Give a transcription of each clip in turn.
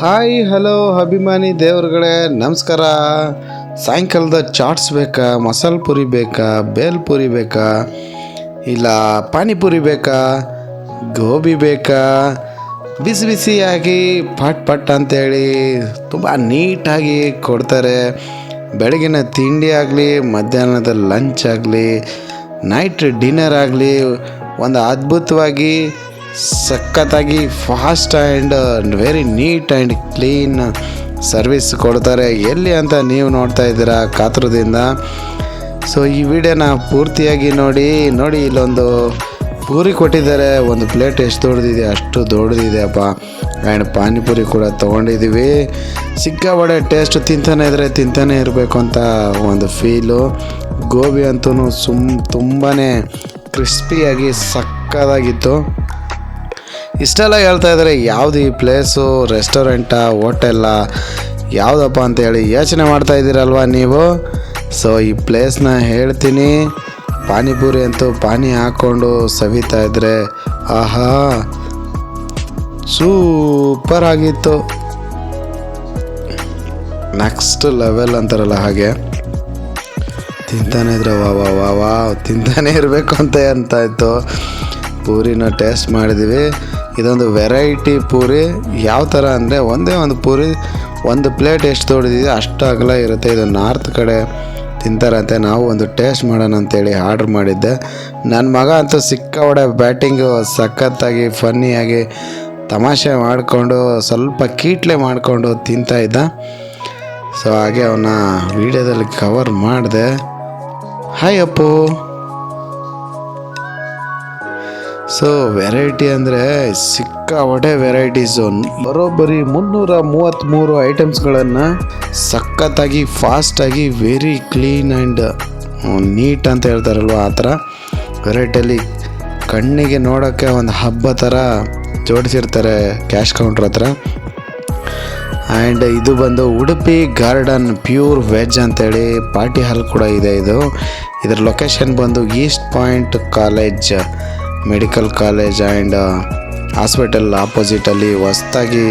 Hi, hello ಅಭಿಮಾನಿ ದೇವ್ರುಗಳೇ, ನಮಸ್ಕಾರ. ಸಾಯಂಕಾಲದ ಚಾಟ್ಸ್ ಬೇಕಾ, ಮಸಾಲ ಪುರಿ ಬೇಕಾ, ಬೇಲ್ ಪುರಿ ಬೇಕಾ, ಇಲ್ಲ ಪಾನಿಪುರಿ ಬೇಕಾ, ಗೋಬಿ ಬೇಕಾ? ಬಿಸಿ ಬಿಸಿಯಾಗಿ ಪಟ್ ಪಟ್ ಅಂತೇಳಿ ತುಂಬ ನೀಟಾಗಿ ಕೊಡ್ತಾರೆ. ಬೆಳಗಿನ ತಿಂಡಿ ಆಗಲಿ, ಮಧ್ಯಾಹ್ನದ ಲಂಚ್ ಆಗಲಿ, ನೈಟ್ ಡಿನ್ನರ್ ಆಗಲಿ ಒಂದು ಅದ್ಭುತವಾಗಿ, ಸಖತ್ತಾಗಿ fast and very neat and clean service ಕೊಡ್ತಾರೆ. ಎಲ್ಲಿ ಅಂತ ನೀವು ನೋಡ್ತಾ ಇದ್ದೀರಾ ಕಾತುರದಿಂದ? ಸೊ ಈ ವಿಡಿಯೋನ ಪೂರ್ತಿಯಾಗಿ ನೋಡಿ ನೋಡಿ ಇಲ್ಲೊಂದು ಪೂರಿ ಕೊಟ್ಟಿದ್ದಾರೆ. ಒಂದು ಪ್ಲೇಟ್ ಎಷ್ಟು ದೊಡ್ಡದಿದೆ, ಅಷ್ಟು ದೊಡ್ಡದಿದೆ ಅಪ್ಪ. ಆ್ಯಂಡ್ ಪಾನಿಪುರಿ ಕೂಡ ತೊಗೊಂಡಿದ್ದೀವಿ. ಸಿಕ್ಕಾಬಡೆ ಟೇಸ್ಟ್ ತಿಂತಾನೆ ಇದ್ರೆ ತಿಂತಾನೆ ಇರಬೇಕು ಅಂತ ಒಂದು ಫೀಲು ಗೋಬಿ ಅಂತೂ ಸುಮ್ ತುಂಬಾ ಕ್ರಿಸ್ಪಿಯಾಗಿ ಸಕ್ಕದಾಗಿತ್ತು. ಇಷ್ಟೆಲ್ಲ ಹೇಳ್ತಾ ಇದ್ದಾರೆ ಯಾವುದು ಈ ಪ್ಲೇಸು, ರೆಸ್ಟೋರೆಂಟಾ, ಹೋಟೆಲ್ಲ ಯಾವುದಪ್ಪ ಅಂತೇಳಿ ಯೋಚನೆ ಮಾಡ್ತಾ ಇದ್ದೀರಲ್ವ ನೀವು? ಸೊ ಈ ಪ್ಲೇಸ್ನ ಹೇಳ್ತೀನಿ. ಪಾನಿಪುರಿ ಅಂತೂ ಪಾನಿ ಹಾಕ್ಕೊಂಡು ಸವಿತಾ ಇದ್ರೆ ಆಹಾ, ಸೂಪರ್ ಆಗಿತ್ತು. ನೆಕ್ಸ್ಟ್ ಲೆವೆಲ್ ಅಂತಾರಲ್ಲ ಹಾಗೆ. ತಿಂತಾನೆ ಇದ್ರೆ. ವಾ ವಾ ವಾ ವಾ, ತಿಂತಾನೆ ಇರಬೇಕು ಅಂತ ಅಂತ ಇತ್ತು ಪೂರಿನ ಟೇಸ್ಟ್ ಮಾಡಿದ್ವಿ. ಇದೊಂದು ವೆರೈಟಿ ಪೂರಿ. ಯಾವ ಥರ ಅಂದರೆ ಒಂದೇ ಒಂದು ಪೂರಿ, ಒಂದು ಪ್ಲೇಟ್ ಎಷ್ಟು ದೊಡ್ಡದಿದೆ ಅಷ್ಟು ಅಗಲ ಇರುತ್ತೆ. ಇದು ನಾರ್ತ್ ಕಡೆ ತಿಂತಾರಂತೆ. ನಾವು ಒಂದು ಟೇಸ್ಟ್ ಮಾಡೋಣ ಅಂತೇಳಿ ಆರ್ಡ್ರ್ ಮಾಡಿದ್ದೆ. ನನ್ನ ಮಗ ಅಂತೂ ಸಿಕ್ಕಾಪಟ್ಟೆ ಬ್ಯಾಟಿಂಗು ಸಖತ್ತಾಗಿ, ಫನ್ನಿಯಾಗಿ ತಮಾಷೆ ಮಾಡಿಕೊಂಡು, ಸ್ವಲ್ಪ ಕೀಟ್ಲೆ ಮಾಡಿಕೊಂಡು ತಿಂತಾಯಿದ್ದ ಸೊ ಹಾಗೆ ಅವನ್ನ ವಿಡಿಯೋದಲ್ಲಿ ಕವರ್ ಮಾಡಿದೆ. ಹಾಯ್ ಅಪ್ಪು ಸೊ ವೆರೈಟಿ ಅಂದರೆ ಸಿಕ್ಕಾಪಟ್ಟೆ ವೆರೈಟೀಸು ಬರೋಬ್ಬರಿ ಮುನ್ನೂರ ಮೂವತ್ತ್ಮೂರು ಐಟಮ್ಸ್ಗಳನ್ನು ಸಖತ್ತಾಗಿ ಫಾಸ್ಟಾಗಿ ವೆರಿ ಕ್ಲೀನ್ ಆ್ಯಂಡ್ ನೀಟ್ ಅಂತ ಹೇಳ್ತಾರಲ್ವ ಆ ಥರ. ವೆರೈಟಿಯಲ್ಲಿ ಕಣ್ಣಿಗೆ ನೋಡೋಕ್ಕೆ ಒಂದು ಹಬ್ಬ ಥರ ಜೋಡಿಸಿರ್ತಾರೆ ಕ್ಯಾಶ್ ಕೌಂಟ್ರ್ ಹತ್ರ. ಆ್ಯಂಡ್ ಇದು ಬಂದು ಉಡುಪಿ ಗಾರ್ಡನ್ ಪ್ಯೂರ್ ವೆಜ್ ಅಂತೇಳಿ ಪಾರ್ಟಿ ಹಾಲ್ ಕೂಡ ಇದೆ ಇದು. ಇದರ ಲೊಕೇಶನ್ ಬಂದು East Point college medical college and hospital ಆಪೋಸಿಟಲ್ಲಿ ಹೊಸ್ದಾಗಿ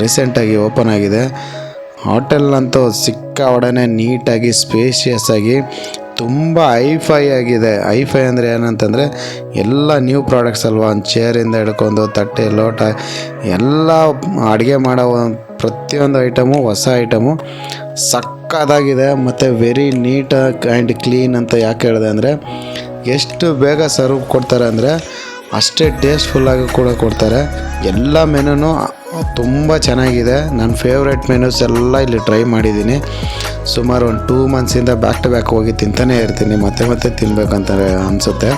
ರೀಸೆಂಟಾಗಿ ಓಪನ್ ಆಗಿದೆ. ಹೋಟೆಲ್ ಅಂತೂ ಸಿಕ್ಕಾವಡನೆ ನೀಟಾಗಿ ಸ್ಪೇಷಿಯಸ್ ಆಗಿ, ತುಂಬ ಫೈ ಆಗಿದೆ. ಐಫೈ ಅಂದರೆ ಏನಂತಂದರೆ ಎಲ್ಲ ನ್ಯೂ ಪ್ರಾಡಕ್ಟ್ಸ್ ಅಲ್ವಾ? ಒಂದು ಚೇರಿಂದ ಹಿಡ್ಕೊಂಡು, ತಟ್ಟೆ, ಲೋಟ, ಎಲ್ಲ ಅಡುಗೆ ಮಾಡೋ ಪ್ರತಿಯೊಂದು ಐಟಮು ಹೊಸ ಐಟಮು ಸಕ್ಕದಾಗಿದೆ ಮತ್ತು ವೆರಿ ನೀಟ್ ಆ್ಯಂಡ್ ಕ್ಲೀನ್ ಅಂತ ಯಾಕೆ ಹೇಳಿದೆ ಅಂದರೆ ಎಷ್ಟು ಬೇಗ ಸರ್ವ್ ಕೊಡ್ತಾರೆ ಅಂದರೆ ಅಷ್ಟೇ ಟೇಸ್ಟ್ಫುಲ್ಲಾಗಿ ಕೂಡ ಕೊಡ್ತಾರೆ. ಎಲ್ಲ ಮೆನುನು ತುಂಬ ಚೆನ್ನಾಗಿದೆ. ನನ್ನ ಫೇವ್ರೆಟ್ ಮೆನ್ಯೂಸ್ ಎಲ್ಲ ಇಲ್ಲಿ ಟ್ರೈ ಮಾಡಿದ್ದೀನಿ. ಸುಮಾರು ಒಂದು ಟೂ ಮಂತ್ಸಿಂದ ಬ್ಯಾಕ್ ಟು ಬ್ಯಾಕ್ ಹೋಗಿ ತಿಂತಾನೆ ಇರ್ತೀನಿ. ಮತ್ತೆ ಮತ್ತೆ ತಿನ್ಬೇಕಂತ ಅನಿಸುತ್ತೆ.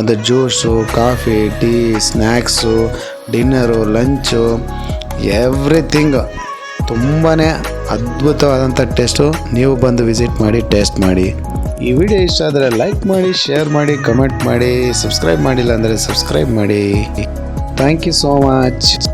ಒಂದು juice coffee tea snacks dinner lunch everything. ತುಂಬಾ ಅದ್ಭುತವಾದಂಥ ಟೇಸ್ಟು. ನೀವು ಬಂದು ವಿಸಿಟ್ ಮಾಡಿ, ಟೇಸ್ಟ್ ಮಾಡಿ. ಈ ವಿಡಿಯೋ ಇಷ್ಟ ಆದರೆ ಲೈಕ್ ಮಾಡಿ, ಶೇರ್ ಮಾಡಿ, ಕಮೆಂಟ್ ಮಾಡಿ, ಸಬ್ಸ್ಕ್ರೈಬ್ ಮಾಡಿಲ್ಲ ಅಂದರೆ ಸಬ್ಸ್ಕ್ರೈಬ್ ಮಾಡಿ. Thank you so much.